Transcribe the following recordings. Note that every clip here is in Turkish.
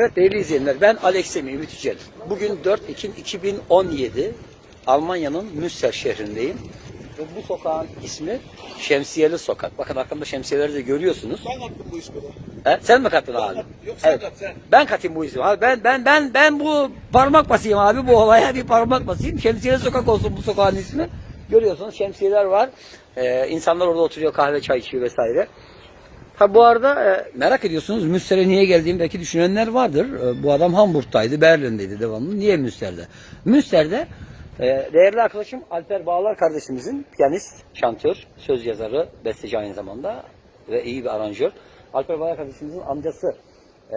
Evet değerli izleyenler ben Alex Semih Ümit Yücel. Bugün 4 Ekim 2017 Almanya'nın Münster şehrindeyim. Ve bu sokağın ismi Şemsiyeli Sokak. Bakın arkamda şemsiyeleri de görüyorsunuz. Sen attın bu ismi de. He, sen mi kattın abi? Yok sen kat sen. Ben katayım bu ismi. Abi ben ben ben ben bu parmak basayım abi bu olaya bir parmak basayım. Şemsiyeli Sokak olsun bu sokağın ismi. Görüyorsunuz şemsiyeler var. Ee, insanlar orada oturuyor kahve çay içiyor vesaire. Ha bu arada e, merak ediyorsunuz Münster'e niye geldiğimi belki düşünenler vardır. E, bu adam Hamburg'taydı, Berlin'deydi devamlı. Niye Münster'de? Münster'de e, değerli arkadaşım Alper Bağlar kardeşimizin piyanist, şantör, söz yazarı, besteci aynı zamanda ve iyi bir aranjör. Alper Bağlar kardeşimizin amcası e,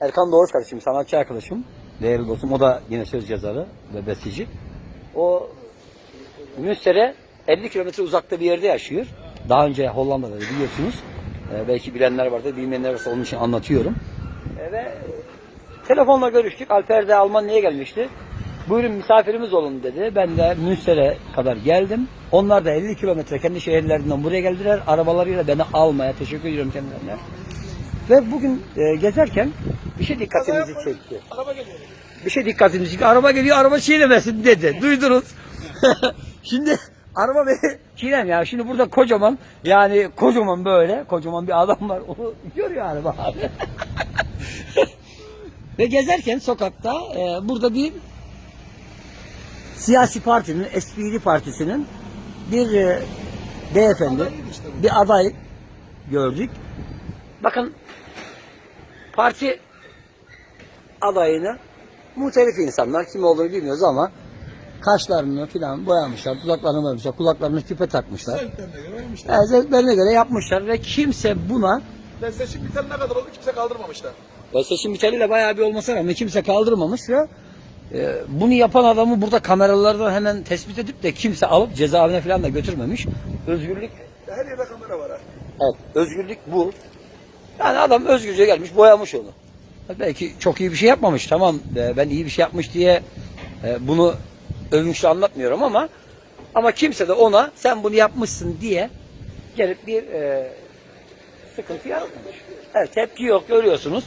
Erkan Doğruş kardeşim, sanatçı arkadaşım, değerli dostum. O da yine söz yazarı ve besteci. O Münster'e 50 kilometre uzakta bir yerde yaşıyor. Daha önce Hollanda'da da biliyorsunuz. Ee, belki bilenler vardır, bilmeyenler varsa onun için anlatıyorum. Ee, ve telefonla görüştük. Alper de Almanya'ya gelmişti. Buyurun misafirimiz olun dedi. Ben de Münster'e kadar geldim. Onlar da 50 kilometre kendi şehirlerinden buraya geldiler. Arabalarıyla beni almaya teşekkür ediyorum kendilerine. Ve bugün e, gezerken bir şey dikkatimizi çekti. Araba geliyor. Bir şey dikkatimizi çekti. Araba geliyor, araba çiğnemesin dedi. Duydunuz. Şimdi araba beni çiğnem ya. Şimdi burada kocaman yani kocaman böyle kocaman bir adam var. Onu görüyor araba abi. Ve gezerken sokakta e, burada bir siyasi partinin, SPD partisinin bir e, beyefendi, bir aday gördük. Bakın parti adayını muhtelif insanlar kim olduğunu bilmiyoruz ama kaşlarını filan boyamışlar, dudaklarını boyamışlar, kulaklarını küpe takmışlar. Zevklerine göre vermişler. Yani zevklerine göre yapmışlar ve kimse buna seçim bitene ne kadar oldu kimse kaldırmamışlar. seçim biteliyle bayağı bir olmasına rağmen kimse kaldırmamış ve e, bunu yapan adamı burada kameralardan hemen tespit edip de kimse alıp cezaevine falan da götürmemiş. Özgürlük Her yerde kamera var ha. Evet, özgürlük bu. Yani adam özgürce gelmiş, boyamış onu. Belki çok iyi bir şey yapmamış. Tamam, e, ben iyi bir şey yapmış diye e, bunu övünçlü anlatmıyorum ama ama kimse de ona sen bunu yapmışsın diye gelip bir e, sıkıntı yaratmamış. Evet, tepki yok görüyorsunuz.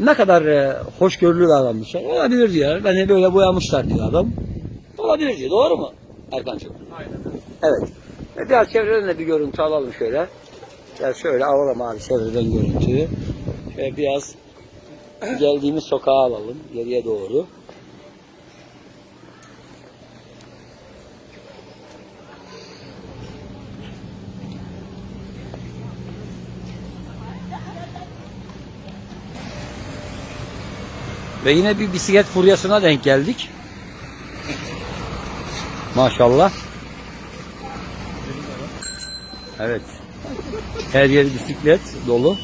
Ne kadar e, hoşgörülü bir adammış. Olabilir diyor. Beni böyle boyamışlar diyor adam. Olabilir diyor. Doğru mu Erkan'cığım? Aynen. Evet. Ve Biraz çevreden de bir görüntü alalım şöyle. Gel şöyle alalım abi çevreden görüntüyü. Şöyle biraz geldiğimiz sokağa alalım geriye doğru. Ve yine bir bisiklet furyasına denk geldik. Maşallah. Evet. Her yer bisiklet dolu.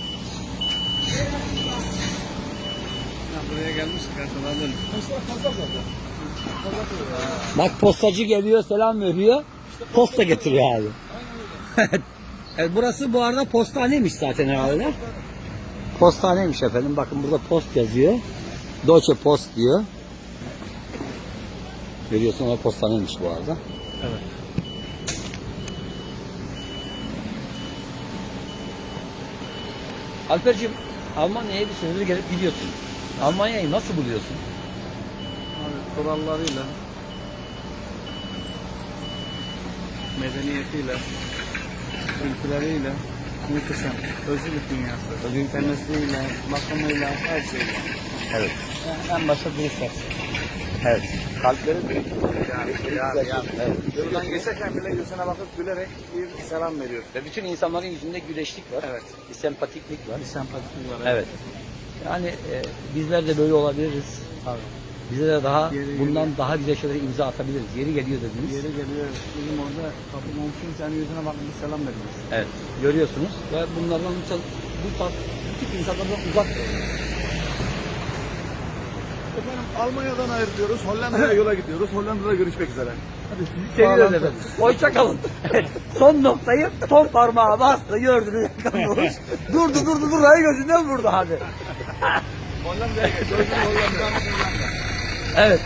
Buraya gelmiştik arkadan. Bak postacı geliyor selam veriyor. Posta getiriyor abi. evet, burası bu arada postaneymiş zaten herhalde. Postaneymiş efendim. Bakın burada post yazıyor. Deutsche Post diyor. Görüyorsun o postaneymiş bu arada. Evet. Alperciğim Almanya'ya bir süredir gelip gidiyorsun. Almanya'yı nasıl buluyorsun? Abi, kurallarıyla, medeniyetiyle, ülkeleriyle muhteşem. Özgürlük dünyası. Özgürlük Temizliğiyle, bakımıyla, her şeyle. Evet. Yani en başta dürüst olsun. Evet. Kalplerin büyük. Yani, yani, yani. Evet. Yoldan geçerken bile yüzüne bakıp gülerek bir selam veriyor. Ve bütün insanların yüzünde güleşlik var. Evet. Bir sempatiklik var. Bir sempatik var. Evet. Yani e, bizler de böyle olabiliriz. Tabii. Bize de daha Yeri bundan daha güzel şeylere imza atabiliriz. Yeri geliyor dediniz. Yeri geliyor, bizim orada kapı komşum senin yüzüne bakıp bir selam veriyor. Evet. Görüyorsunuz ve bunlardan bu tarz bu tip insanlardan uzak durun. Efendim Almanya'dan ayrılıyoruz. Hollanda'ya yola gidiyoruz. Hollanda'da görüşmek üzere. Hadi sizi seviyoruz efendim. Hoşça kalın. Evet. Son noktayı ton parmağı bastı. Gördünüz. Yakalamış. durdu durdu. Ay gözünden vurdu hadi. Hollanda'ya gidiyoruz. Hollanda'dan Evet.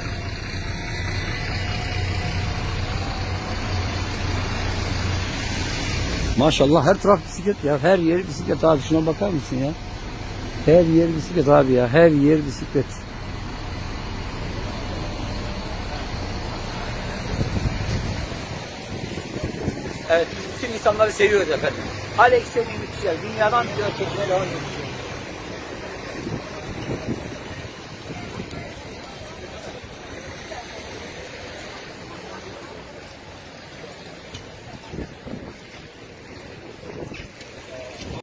Maşallah her taraf bisiklet ya. Her yer bisiklet abi. Şuna bakar mısın ya? Her yer bisiklet abi ya. Her yer bisiklet. Evet, bütün insanları seviyoruz efendim. Alex sevdiğimiz kişiler. Dünyadan diyor çekmeye devam ediyor.